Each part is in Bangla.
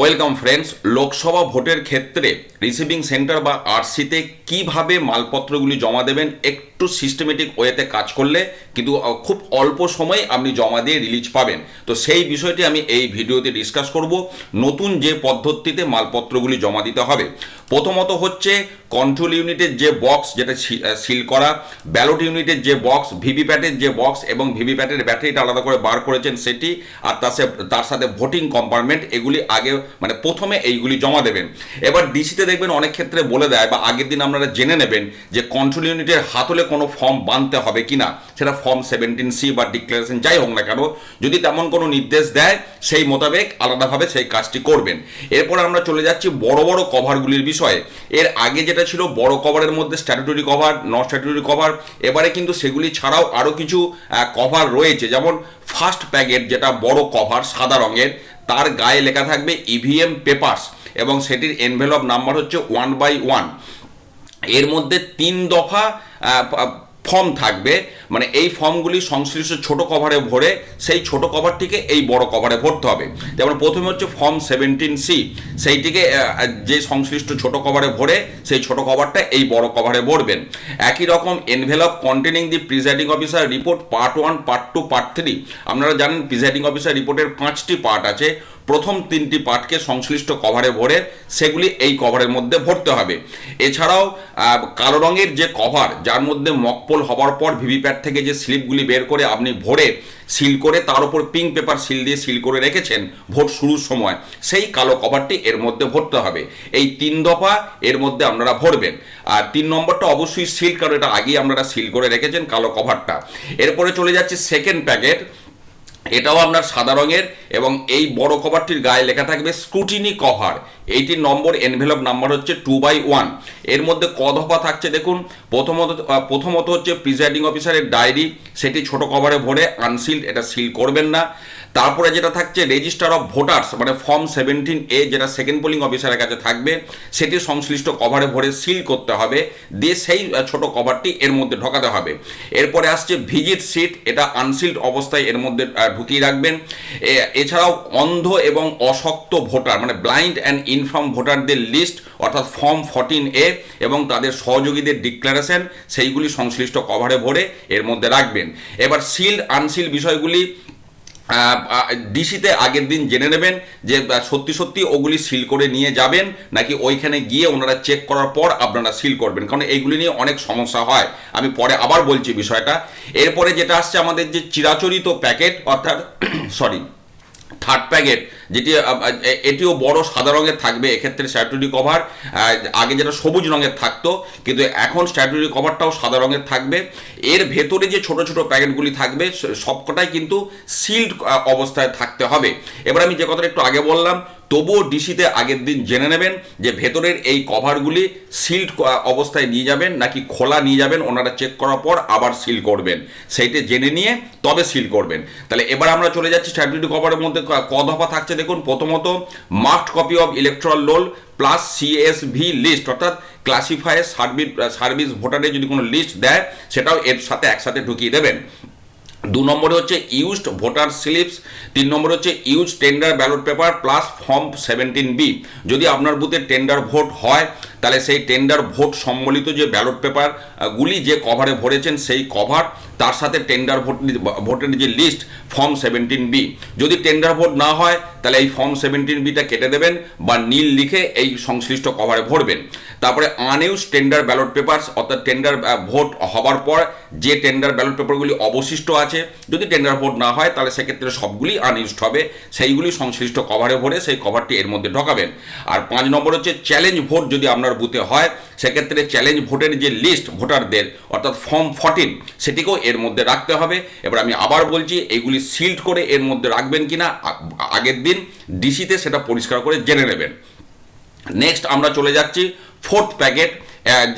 ওয়েলকাম ফ্রেন্ডস লোকসভা ভোটের ক্ষেত্রে রিসিভিং সেন্টার বা আরসিতে কীভাবে মালপত্রগুলি জমা দেবেন একটু সিস্টেমেটিক ওয়েতে কাজ করলে কিন্তু খুব অল্প সময়ে আপনি জমা দিয়ে রিলিজ পাবেন। তো সেই বিষয়টি আমি এই ভিডিওতে ডিসকাস করব। নতুন যে পদ্ধতিতে মালপত্রগুলি জমা দিতে হবে, প্রথমত হচ্ছে কন্ট্রোল ইউনিটের যে বক্স যেটা সিল করা ব্যালট ইউনিটের যে বক্স ভিভিপ্যাটের যে বক্স এবং ভিভিপ্যাটের ব্যাটারিটা আলাদা করে বার করেছেন সেটি, আর তার তার সাথে ভোটিং কম্পার্টমেন্ট এগুলি আগে মানে প্রথমে এইগুলি জমা দেবেন। এবার ডিসিতে দেখবেন অনেক ক্ষেত্রে বলে দেয় বা আগের দিন আপনারা জেনে নেবেন যে কন্ট্রোল ইউনিটের হাতলে কোনো ফর্ম বানতে হবে কিনা, সেটা ফর্ম সেভেন্টিন সি বা ডিক্লারেশন যাই হোক না কেন, যদি তেমন কোনো নির্দেশ দেয়, সেই মোতাবেক আলাদাভাবে সেই কাজটি করবেন। এরপর আমরা চলে যাচ্ছি বড় বড় কভারগুলির বিষয়ে। এর আগে যেটা ছিল বড় কভারের মধ্যে statutory cover non statutory cover এবারে কিন্তু সেগুলি ছাড়াও আরও কিছু কভার রয়েছে। যেমন ফার্স্ট প্যাকেট যেটা বড় কভার সাদা রঙের, তার গায়ে লেখা থাকবে ইভিএম পেপার্স এবং সেটির এনভেলপ নাম্বার হচ্ছে ওয়ান বাই ওয়ানের মধ্যে তিন দফা ফর্ম থাকবে। মানে এই ফর্মগুলি সংশ্লিষ্ট ছোট কভারে ভরে সেই ছোট কভারটিকে এই বড় কভারে ভরতে হবে। যেমন প্রথমে হচ্ছে ফর্ম সেভেন্টিন সি সেইটিকে যে সংশ্লিষ্ট ছোট কভারে ভরে সেই ছোট কভারটা এই বড় কভারে ভরবেন। একই রকম envelope containing the presiding officer report part one part two part three আপনারা জানেন প্রিজাইডিং অফিসার রিপোর্টের পাঁচটি পার্ট আছে। প্রথম তিনটি পার্টকে সংশ্লিষ্ট কভারে ভরে সেগুলি এই কভারের মধ্যে ভরতে হবে। এছাড়াও কালো রঙের যে কভার যার মধ্যে মকপোল হওয়ার পর ভিভিপ্যাট থেকে যে স্লিপগুলি বের করে আপনি ভরে সিল করে তার উপর পিঙ্ক পেপার সিল দিয়ে সিল করে রেখেছেন ভোট শুরুর সময়, সেই কালো কভারটি এর মধ্যে ভরতে হবে। এই তিন দফা এর মধ্যে আপনারা ভরবেন। আর তিন নম্বরটা অবশ্যই সিল কারণ এটা আগেই আপনারা সিল করে রেখেছেন কালো কভারটা এরপরে চলে যাচ্ছে সেকেন্ড প্যাকেট এটাও আপনার সাদা রঙের। এবং এই বড় কভারটির গায়ে লেখা থাকবে স্ক্রুটিনি কভার এইটির নম্বর এনভেলপ নাম্বার হচ্ছে টু বাই ওয়ানের মধ্যে ক দফা থাকছে, দেখুন। প্রথমত প্রথমত হচ্ছে প্রিজাইডিং অফিসারের ডায়েরি সেটি ছোট কভারে ভরে আনসিল্ড এটা সিল করবেন না। তারপরে যেটা থাকছে রেজিস্টার অফ ভোটার্স মানে ফর্ম সেভেন্টিন এ যেটা সেকেন্ড পোলিং অফিসারের কাছে থাকবে, সেটি সংশ্লিষ্ট কভারে ভরে সিল করতে হবে। দিয়ে সেই ছোট কভারটি এর মধ্যে ঢোকাতে হবে। এরপরে আসছে ভিজিট সিট, এটা আনসিল্ড অবস্থায় এর মধ্যে ঢুকিয়ে রাখবেন। এছাড়াও অন্ধ এবং অশক্ত ভোটার মানে ব্লাইন্ড অ্যান্ড ইনফর্ম ভোটারদের লিস্ট অর্থাৎ ফর্ম ফর্টিন এ এবং তাদের সহযোগীদের ডিক্লারেশন সেইগুলি সংশ্লিষ্ট কভারে ভরে এর মধ্যে রাখবেন। এবার সিল্ড আনসিল্ড বিষয়গুলি ডিসিতে আগের দিন জেনে নেবেন যে সত্যি সত্যি ওগুলি সিল করে নিয়ে যাবেন, নাকি ওইখানে গিয়ে ওনারা চেক করার পর আপনারা সিল করবেন? কারণ এইগুলি নিয়ে অনেক সমস্যা হয়। আমি পরে আবার বলছি বিষয়টা। এরপরে যেটা আসছে আমাদের যে চিরাচরিত প্যাকেট, অর্থাৎ সরি থার্ড প্যাকেট যেটি এটিও বড় সাদা রঙের থাকবে, এক্ষেত্রে স্ট্যাটুরি কভার আগে যেটা সবুজ রঙের থাকতো, কিন্তু এখন স্ট্যাটুরি কভারটাও সাদা রঙের থাকবে। এর ভেতরে যে ছোট ছোট প্যাকেটগুলি থাকবে সবকটাই কিন্তু সিল্ড অবস্থায় থাকতে হবে। এবার আমি যে কথাটা একটু আগে বললাম তবুও ডিসিতে আগের দিন জেনে নেবেন যে ভেতরের এই কভারগুলি সিল্ড অবস্থায় নিয়ে যাবেন নাকি খোলা নিয়ে যাবেন, ওনারা চেক করার পর আবার সিল করবেন। সেইটা জেনে নিয়ে তবে সিল করবেন। তাহলে এবার আমরা চলে যাচ্ছি স্ট্যাটুরি কভারের মধ্যে। ক- ক দফা থাকছে দেখুন, প্রথমত marked copy of electoral roll plus CSV list অর্থাৎ ক্লাসিফায়ার সার্ভিস সার্ভিস ভোটারের যদি কোনো লিস্ট দেয়, সেটাও এর সাথে একসাথে ঢুকিয়ে দেবেন। দু নম্বরে হচ্ছে ইউজড ভোটার স্লিপস তিন নম্বরে হচ্ছে use tender ballot paper plus form seventeen B যদি আপনার বুথে টেন্ডার ভোট হয় তাহলে সেই টেন্ডার ভোট সম্বলিত যে ব্যালট পেপার গুলি যে কভারে ভরেছেন সেই কভার তার সাথে টেন্ডার ভোট ভোটের যে লিস্ট ফর্ম সেভেন্টিন বি যদি টেন্ডার ভোট না হয়, তাহলে এই ফর্ম সেভেন্টিন বিটা কেটে দেবেন বা নীল লিখে এই সংশ্লিষ্ট কভারে ভরবেন। তারপরে আনইউজ টেন্ডার ব্যালট পেপারস অর্থাৎ টেন্ডার ভোট হবার পর যে টেন্ডার ব্যালট পেপারগুলি অবশিষ্ট আছে, যদি টেন্ডার ভোট না হয়, তাহলে সেক্ষেত্রে সবগুলি আনইউজড হবে। সেইগুলি সংশ্লিষ্ট কভারে ভরে সেই কভারটি এর মধ্যে ঢোকাবেন। আর পাঁচ নম্বর হচ্ছে চ্যালেঞ্জ ভোট যদি আপনার বুথে হয়, সেক্ষেত্রে চ্যালেঞ্জ ভোটের যে লিস্ট ভোটারদের, অর্থাৎ ফর্ম ফর্টিন সেটিকেও এর মধ্যে রাখতে হবে। এবার আমি আবার বলছি, এগুলি সিল্ড করে এর মধ্যে রাখবেন কিনা, আ- আগের দিন ডিসিতে সেটা পরিষ্কার করে জেনে নেবেন। নেক্সট আমরা চলে যাচ্ছি ফোর্থ প্যাকেট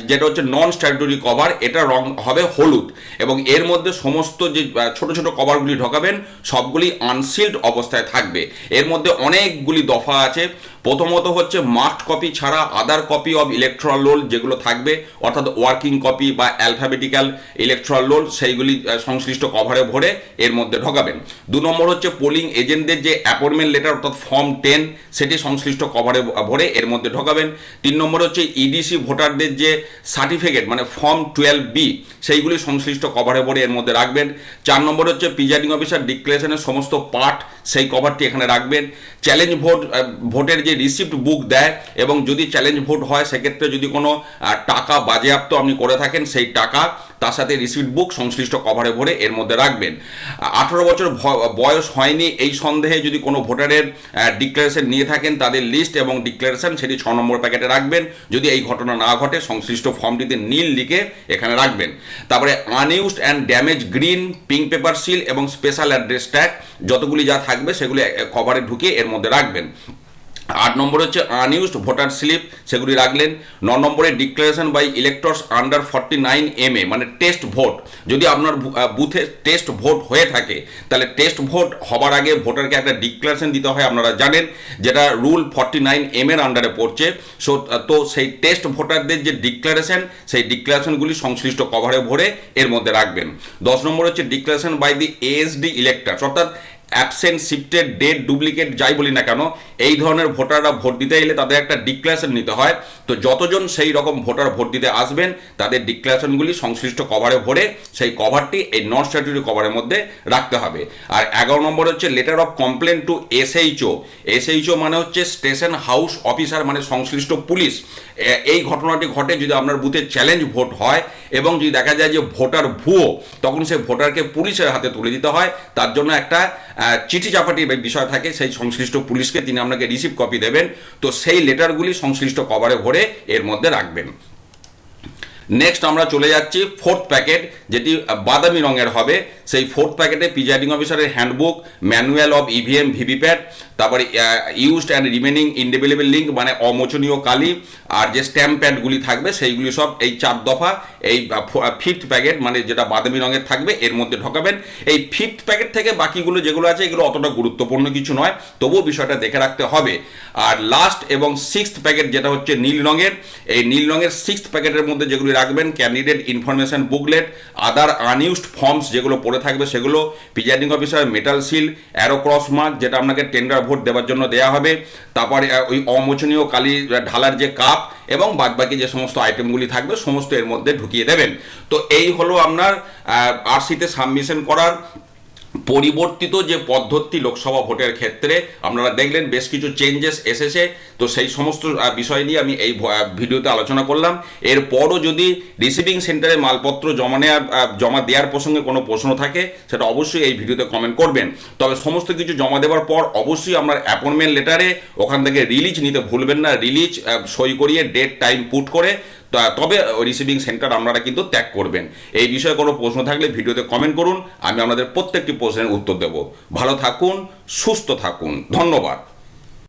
যেটা হচ্ছে নন স্ট্যাটুরি কভার এটা রং হবে হলুদ এবং এর মধ্যে সমস্ত যে ছোট ছোট কভারগুলি ঢোকাবেন, সবগুলি আনসিল্ড অবস্থায় থাকবে। এর মধ্যে অনেকগুলি দফা আছে প্রথমত হচ্ছে মাস্ট কপি ছাড়া other copy of electoral roll যেগুলো থাকবে, অর্থাৎ ওয়ার্কিং কপি বা অ্যালফাবেটিক্যাল ইলেকট্রাল রোল সেইগুলি সংশ্লিষ্ট কভারে ভরে এর মধ্যে ঢোকাবেন। দু নম্বর হচ্ছে পোলিং এজেন্টদের যে অ্যাপয়েন্টমেন্ট লেটার অর্থাৎ ফর্ম টেন সেটি সংশ্লিষ্ট কভারে ভরে এর মধ্যে ঢোকাবেন। তিন নম্বর হচ্ছে ইডিসি ভোটারদের যে সার্টিফিকেট মানে ফর্ম টুয়েলভ বি সেইগুলি সংশ্লিষ্ট কভারে ভরে এর মধ্যে রাখবেন। চার নম্বর হচ্ছে প্রিজাইডিং অফিসার ডিক্লারেশনের সমস্ত পার্ট সেই কভারটি এখানে রাখবেন। চ্যালেঞ্জ ভোট ভোটের যে রিসিপ্ট বুক দেয় এবং যদি চ্যালেঞ্জ ভোট হয়, সেক্ষেত্রে যদি কোনো টাকা বাজেয়াপ্ত আপনি করে থাকেন, সেই টাকা তার সাথে রিসিপ্ট বুক সংশ্লিষ্ট কভারে ভরে এর মধ্যে রাখবেন। আঠারো বছর বয়স হয়নি, এই সন্দেহে যদি কোনো ভোটারের ডিক্লারেশন নিয়ে থাকেন, তাদের লিস্ট এবং ডিক্লারেশন সেটি ছ নম্বর প্যাকেটে রাখবেন। যদি এই ঘটনা না ঘটে, সংশ্লিষ্ট ফর্মটিতে নীল লিখে এখানে রাখবেন। তারপরে unused and damage green pink paper seal এবং স্পেশাল অ্যাড্রেস ট্যাগ যতগুলি যা থাকবে, সেগুলি কভারে ঢুকিয়ে এর মধ্যে রাখবেন। আট নম্বর হচ্ছে আনইউজড ভোটার স্লিপ সেগুলি রাখলেন। ন নম্বরে declaration by electors under forty nine M A মানে টেস্ট ভোট যদি আপনার বুথে টেস্ট ভোট হয়ে থাকে, তাহলে টেস্ট ভোট হবার আগে ভোটারকে একটা ডিক্লারেশন দিতে হয়, আপনারা জানেন, যেটা রুল ফর্টি নাইন এম এর আন্ডারে পড়ছে। সো, তো সেই টেস্ট ভোটারদের যে ডিক্লারেশন সেই ডিক্লারেশনগুলি সংশ্লিষ্ট কভারে ভরে এর মধ্যে রাখবেন। দশ নম্বর হচ্ছে declaration by the ASD electors অর্থাৎ অ্যাবসেন্ট শিফটেড ডেট ডুপ্লিকেট যাই বলি না কেন, এই ধরনের ভোটাররা ভোট দিতে এলে তাদের একটা ডিক্লারেশন নিতে হয়। তো যতজন সেই রকম ভোটার ভোট দিতে আসবেন, তাদের ডিক্লারেশনগুলি সংশ্লিষ্ট কভারে ভরে সেই কভারটি এই নন স্ট্যাটুরি কভারের মধ্যে রাখতে হবে। আর এগারো নম্বর হচ্ছে letter of complain to SHO SHO মানে হচ্ছে স্টেশন হাউস অফিসার মানে সংশ্লিষ্ট পুলিশ। এই ঘটনাটি ঘটে যদি আপনার বুথে চ্যালেঞ্জ ভোট হয় এবং যদি দেখা যায় যে ভোটার ভুয়ো, তখন সেই ভোটারকে পুলিশের হাতে তুলে দিতে হয়। তার জন্য একটা চিঠি চাপাটি বিষয় থাকে, সেই সংশ্লিষ্ট পুলিশকে তিনি আপনাকে রিসিভ কপি দেবেন। তো সেই লেটারগুলি সংশ্লিষ্ট কভারে ভরে এর মধ্যে রাখবেন। নেক্সট আমরা চলে যাচ্ছি ফোর্থ প্যাকেট যেটি বাদামি রঙের হবে। সেই ফোর্থ প্যাকেটে প্রিজাইডিং অফিসারের handbook manual of EVM VVPAT তারপরে used and remaining indelible ink মানে অমোচনীয় কালি, আর যে স্ট্যাম্প প্যাডগুলি থাকবে, সেইগুলি সব এই চার দফা, এই ফিফথ প্যাকেট মানে যেটা বাদামি রঙের থাকবে, এর মধ্যে ঢোকাবেন। এই ফিফথ প্যাকেট থেকে বাকিগুলো যেগুলো আছে, এগুলো অতটা গুরুত্বপূর্ণ কিছু নয়, তবুও বিষয়টা দেখে রাখতে হবে। আর লাস্ট এবং সিক্সথ প্যাকেট যেটা হচ্ছে নীল রঙের, এই নীল রঙের সিক্সথ প্যাকেটের মধ্যে যেগুলি রাখবেন candidate information booklet other unused forms যেগুলো পড়ে থাকবে সেগুলো presiding officer metal seal arrow cross mark যেটা আপনাকে টেন্ডার ভোট দেওয়ার জন্য দেওয়া হবে। তারপরে ওই অমোচনীয় কালি ঢালার যে কাপ এবং বাদবাকি যে সমস্ত আইটেমগুলি থাকবে, সমস্ত এর মধ্যে ঢুকিয়ে দেবেন। তো এই হলো আপনার আরসিতে সাবমিশন করার পরিবর্তিত যে পদ্ধতি লোকসভা ভোটের ক্ষেত্রে, আপনারা দেখলেন বেশ কিছু চেঞ্জেস এসেছে। তো সেই সমস্ত বিষয় নিয়ে আমি এই ভিডিওতে আলোচনা করলাম। এরপরও যদি রিসিভিং সেন্টারে মালপত্র জমা নেওয়ার জমা দেওয়ার প্রসঙ্গে কোনো প্রশ্ন থাকে, সেটা অবশ্যই এই ভিডিওতে কমেন্ট করবেন। তবে সমস্ত কিছু জমা দেওয়ার পর অবশ্যই আপনার অ্যাপয়েন্টমেন্ট লেটারে ওখান থেকে রিলিজ নিতে ভুলবেন না। রিলিজ সই করিয়ে ডেট টাইম পুট করে তবে রিসিভিং সেন্টার আপনারা কিন্তু ত্যাগ করবেন। এই বিষয়ে কোনো প্রশ্ন থাকলে ভিডিওতে কমেন্ট করুন, আমি আপনাদের প্রত্যেকটি প্রশ্নের উত্তর দেব। ভালো থাকুন, সুস্থ থাকুন। ধন্যবাদ।